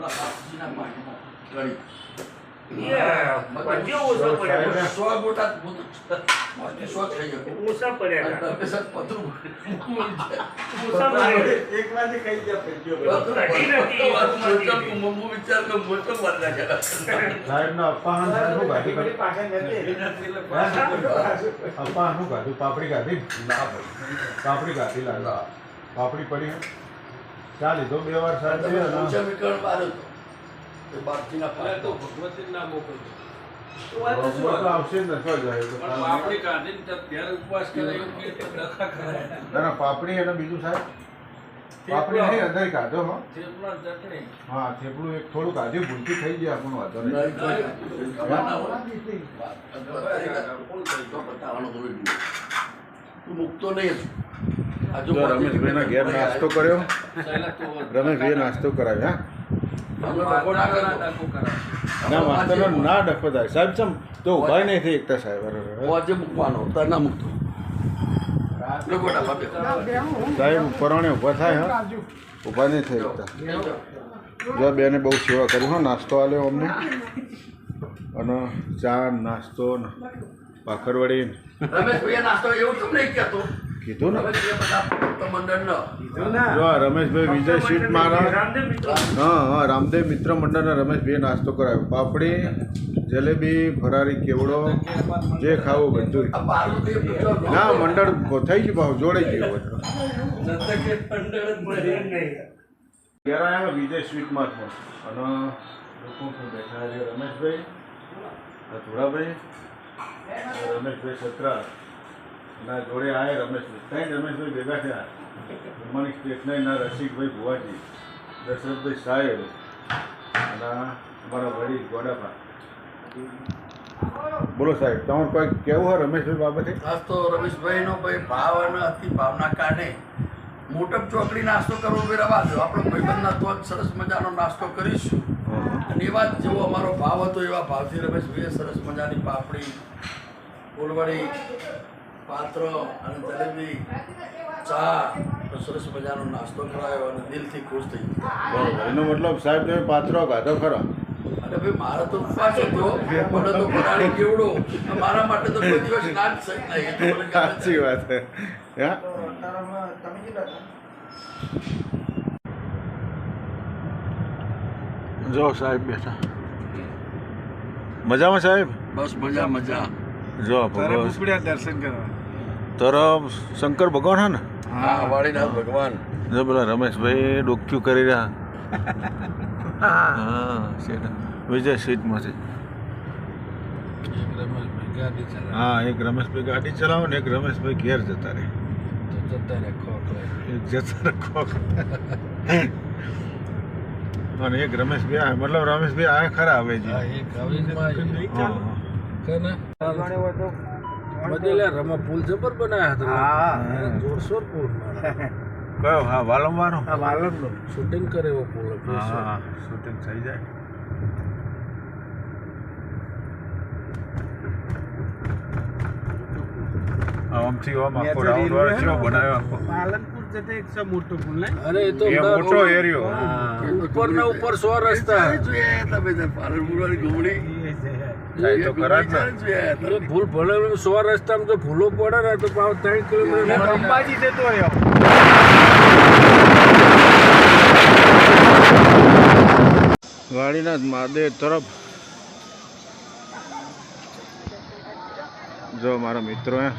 બાપુજીના પાણીમાં પાપડી ગાધી ના. પાપડી ગાધી લાગે. પાપડી પડી ચા લીધો બે વાર સાહેબ તમે અને ઊંચા વિકરણ બહાર હતો. એ બારથી ના પાડે તો ભગવતી. ના મોકલજો પાપડી અને બીજું સાહેબ? પાપડી નહીં અંદર કાઢો હો. થેપલા એક થોડું કાઢ્યું ભૂલથી થઈ ગયા આપણું વાંધો નહીં. તો મૂકતો નહીં જો રમેશભાઈના ઘેર નાસ્તો કર્યો. સહેલા તો રમેશભાઈએ નાસ્તો કરાવ્યો હા? ના માસ્તરનો ના ડખો થાય. સાહેબ ચમ તો ઊભા નહીં થઈ એકતા સાહેબ. અરે. મૂકવાનો તાર ના મૂકતો. સાહેબ પરણે ઊભા થાય હા? ઊભા નહીં થઈ એકતા. જો બેને બહુ સેવા કરી હા નાસ્તો આલ્યો અમને. અને ચા નાસ્તો પાખરવાડી ભાખરવડી નાસ્તો એવું કેમ નહીં કહેતો? કીધું ને. જો રમેશભાઈ વિજય મારા. રામદેવ હા હા રામદેવ મિત્ર મંડળના રમેશભાઈએ નાસ્તો કરાવ્યો. પાપડી જલેબી ફરારી કેવડો જે ખાવું બધું. ના મંડળ થઈ ગયું ભાવ જોડે ગયું ઘેર આવ્યા વિજય સ્વીટમાં અને લોકો પણ બેઠા છે? રમેશભાઈ ધોળાભાઈ રમેશભાઈ સત્રા આ જોડે આવે રમેશભાઈ. ત્રણ રમેશભાઈ ભેગા થયા. રમણીક સ્ટેશનરીના રસિકભાઈ ભુવાજી દશરથભાઈ સાહેબ અને અમારા વડીલ ગોડાપા. બોલો સાહેબ તમારું કોઈ કેવું હોય રમેશભાઈ બાબતે? ખાસ તો રમેશભાઈનો ભાઈ ભાવ અને અતિ ભાવના કારણે મોટપ ચોકડી નાસ્તો કરવો બી રવા દો. આપણો ભાઈબંધના તો જ સરસ મજાનો નાસ્તો કરીશું. અને એવા જ જેવો અમારો ભાવ હતો એવા ભાવથી રમેશભાઈએ સરસ મજાની પાપડી ફૂલવડી પાત્ર અને જલેબી ચા તો સરસ મજાનો નાસ્તો કરાયો અને દિલથી ખુશ થઈ ગયો. બરોબર. એનો મતલબ સાહેબ તમે પાત્રો ગાધો ખરો? અને ભાઈ મારો તો ઉપવાસ હતો મને તો ફરાળી કેવડો. મારા માટે તો કોઈ દિવસ ના જ સાચી વાત છે? જો સાહેબ બેઠા. મજામાં સાહેબ? બસ મજા મજા. જો ભગવાન દર્શન કરવા. તરફ શંકર ભગવાન હે ને? હા વાળીનાથ ભગવાન. જો પેલા રમેશભાઈ ડોક્યુ કરી રહ્યા. હા શેઠ. વિજય સીટમાંથી હા એક રમેશભાઈ ગાડી ચલાવે ને એક રમેશભાઈ ઘેર જતા રહે. જતા રહે ખોખરે. એક જતા ખોખ. અને એક રમેશભાઈ આ મતલબ રમેશભાઈ આ ખરા આવે છે હા. હા, હા. બધેલા રમા પુલ જબર બનાયા હતા હા. જોરશોર પુલ કયો? હા વાલમવાનો? શૂટિંગ કરે એવો પુલ હા હા શૂટિંગ થઈ જાય. આમથી આમ આખો રાઉન્ડ વાળો ચેવો બનાવ્યો પાલનપુર જતે એક સો મોટો પુલ ને અરે એ તો મોટો એરિયો ઉપર ને ઉપર સો રસ્તા. જોઈએ તમે પાલનપુર વાળી ઘૂમડી જાય તો ખરા જ ને. ભૂલ ભલે સો રસ્તામાં તો ભૂલો પડે ને તો પાવ ત્રણ કિલોમીટર અંબાજી જતો રહ્યો. વાડીનાથ મહાદેવ તરફ. જો મારા મિત્રો હે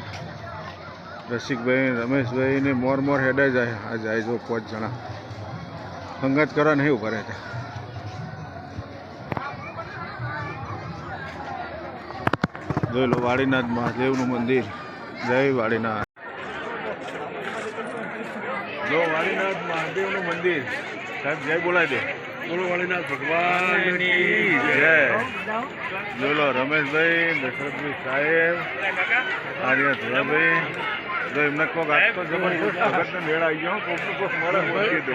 રસિકભાઈ રમેશભાઈ ને મોર મોર હેડે જાય. આ જાય જો પાંચ જણા. સંગત કરવા નહીં ઊભા રહેતા જોઈ લો વાડીનાથ મહાદેવનું મંદિર. જય વાડીનાથ. જો વાડીનાથ મહાદેવનું મંદિર. સાહેબ જય બોલાય દે. બોલો વાડીનાથ ભગવાન જય જોઈ લો રમેશભાઈ દશરથભાઈ સાહેબ આર્યા ધોરાભાઈ જો એમને કોક આજ તો ભગતને મેળ આવી ગયો કોક ને કોક મળે ઓળખી દે.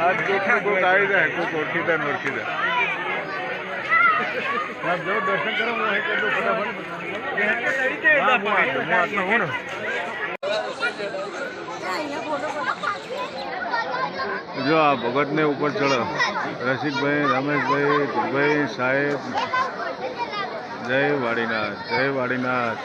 આજ કોક ને કોક આવી જાય કોક ઓળખી દે ઓળખી દે સાહેબ જો દર્શન કરો, હું કરી દઉં ફટાફટ. હા, હું આટલો હું આટલો હું જો આ ભગતને ઉપર ચડો. રસિકભાઈ, રમેશભાઈ ધીરભાઈ સાહેબ. જય વાડીનાથ જય વાડીનાથ.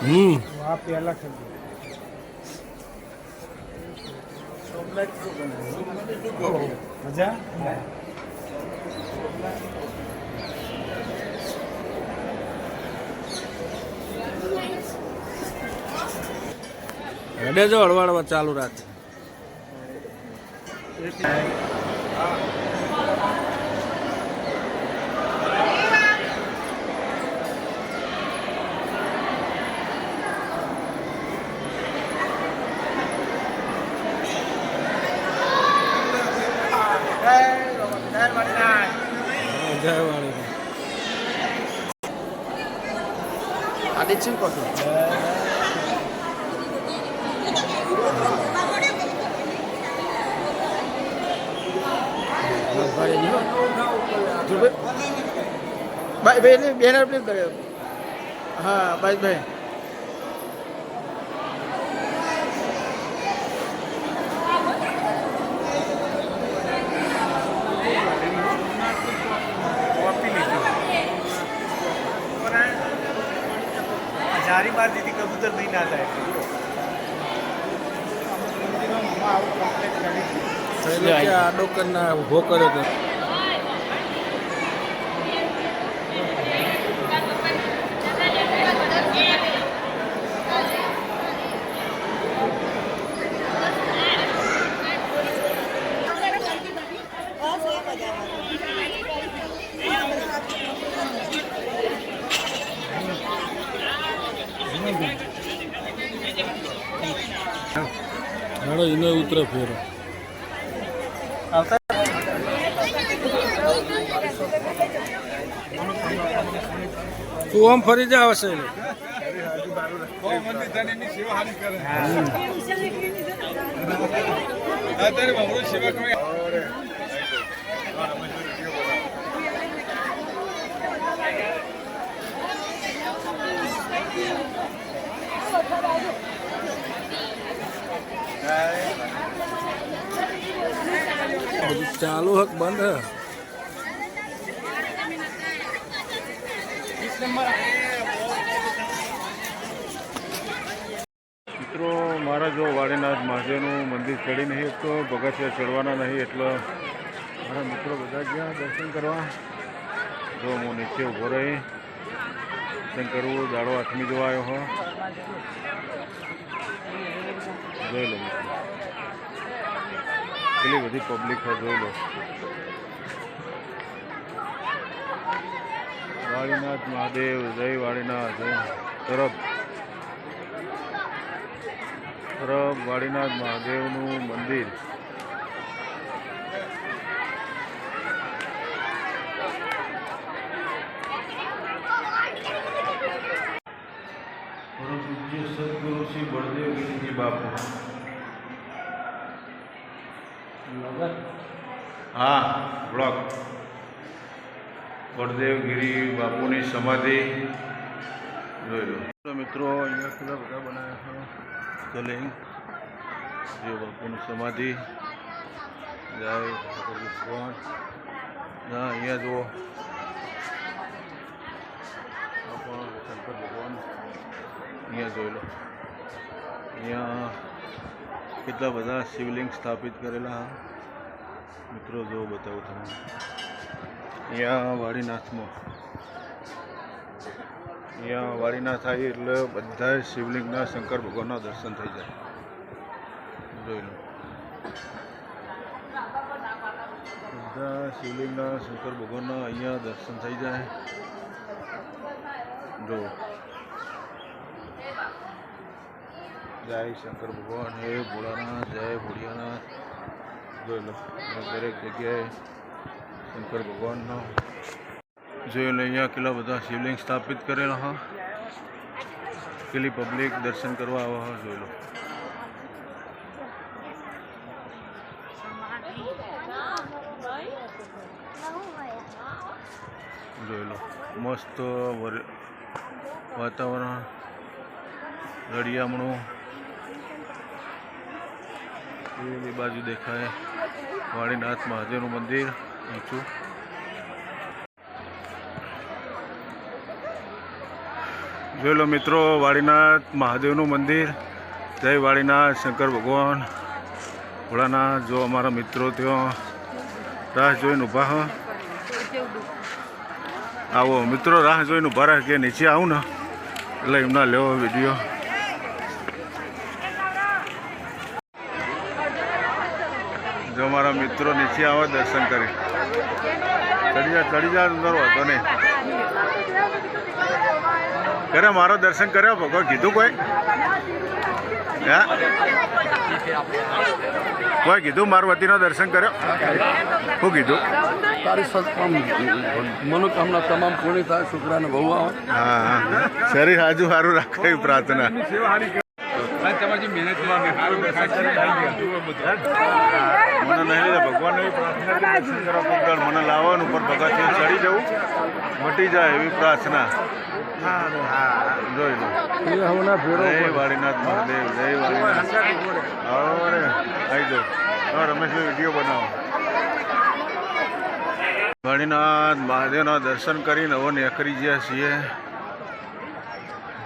હમ. આ પહેલા થઈ મજા? હેડે જો હળવાડવા ચાલુ રાખ. જય વાળી ભાઈ ભાઈ એટલે બેનર પ્લીઝ કર્યો. હા ભાઈ ભાઈ. જારી માર દીધી કબૂતર નહીં ના થાય. આડો કરના ઊભો કર્યો તો હેડો એને ઉતરે ફેરો તું ફરી છે આવશે બધું ચાલુ હક બંધ મિત્રો, મારા જો વાડીનાથ મહાદેવનું મંદિર ચડી નહીં તો પગથિયા ચડવાના નહીં એટલે મારા મિત્રો બધા ગયા દર્શન કરવા, જો હું નીચે ઊભો રહી, દર્શન કરવું, દાડો હાથમી જોવા આવ્યો હો. જોઈ લો મિત્રો કેટલી બધી પબ્લિક હોય જોઈ લો. વાળીનાથ મહાદેવ, જય વાળીનાથ તરફ. તરફ વાળીનાથ મહાદેવનું મંદિર. બળદેવ બાપુ. હા, બ્લોક. બળદેવગીરી બાપુની સમાધિ. જોઈ લો. મિત્રો, અહીંયા કેટલા બધા બનાવ્યા છે. શિવલિંગ જે બાપુની સમાધિ. જય ભગવાન ના અહીંયા જુઓ. શંકર ભગવાન. અહીંયા જોઈ લો. અહીંયા કેટલા બધા શિવલિંગ સ્થાપિત કરેલા મિત્રો, જો બતાવું તમને. અહીંયા વાડીનાથમાં. અહીંયા વાડીનાથ આવી એટલે બધા શિવલિંગના શંકર ભગવાનના દર્શન થઈ જાય. જોઈ લો. બધા શિવલિંગના શંકર ભગવાનના અહીંયા દર્શન થઈ જાય. જો. જય શંકર ભગવાન, હે ભોળાનાથ, જય ભોળિયાનાથ. જોઈ લો દરેક જગ્યાએ શંકર ભગવાનનો. જોઈ લો અહીંયા કેટલા બધા શિવલિંગ સ્થાપિત કરેલા હા. કેટલી પબ્લિક દર્શન કરવા આવે હા, જોઈ લો. જોઈ લો. મસ્ત વર- વાતાવરણ. રળિયામણું. પેલી બાજુ દેખાય. વાણીનાથ મહાદેવનું મંદિર. ઊંચું જોઈ લો મિત્રો, વાળીનાથ મહાદેવનું મંદિર. જય વાળીનાથ, શંકર ભગવાન. ભોળાનાથ, જો અમારા મિત્રો ત્યાં રાહ જોઈને ઊભા હો. આવો, મિત્રો, રાહ જોઈને ઊભા રાહ કે નીચે આવું ને? એટલે એમના લેવો વીડિયો જો અમારા મિત્રો નીચે આવે દર્શન કરી. ચડી જા ચડી જા અંદર વાંધો નહીં. કરે મારો દર્શન કર્યો ભગવાન કીધું કોઈ? હે? કોઈ કીધું? મારું વતીનો દર્શન કર્યો? શું કીધું? તારી મનોકામના તમામ પૂર્ણ થાય છોકરાને બહુ આવે. હા હા. શરીર હાજુ સારું રાખે એવી મહેનત મને નહીં ભગવાનની પ્રાર્થના દર્શન કરવા પગદાળ મને લાવવાનું ઉપર પગથિયું ચડી જવું. મટી જાય એવી પ્રાર્થના. જોઈ લો. જય વાળીનાથ મહાદેવ જય વાળીનાથ. અરે આવી જાઓ. હા રમેશભાઈ વીડિયો બનાવો. વાળીનાથ મહાદેવના દર્શન કરીને નવો નીકળી ગયા છીએ.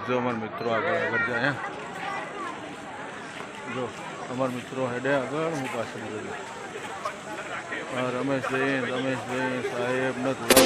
જો મને મિત્રો આગળ આગળ જાય હે. જો અમારા મિત્રો હેડે આગળ હું પાછળ બોલું રમેશ જૈન રમેશ સાહેબ નથી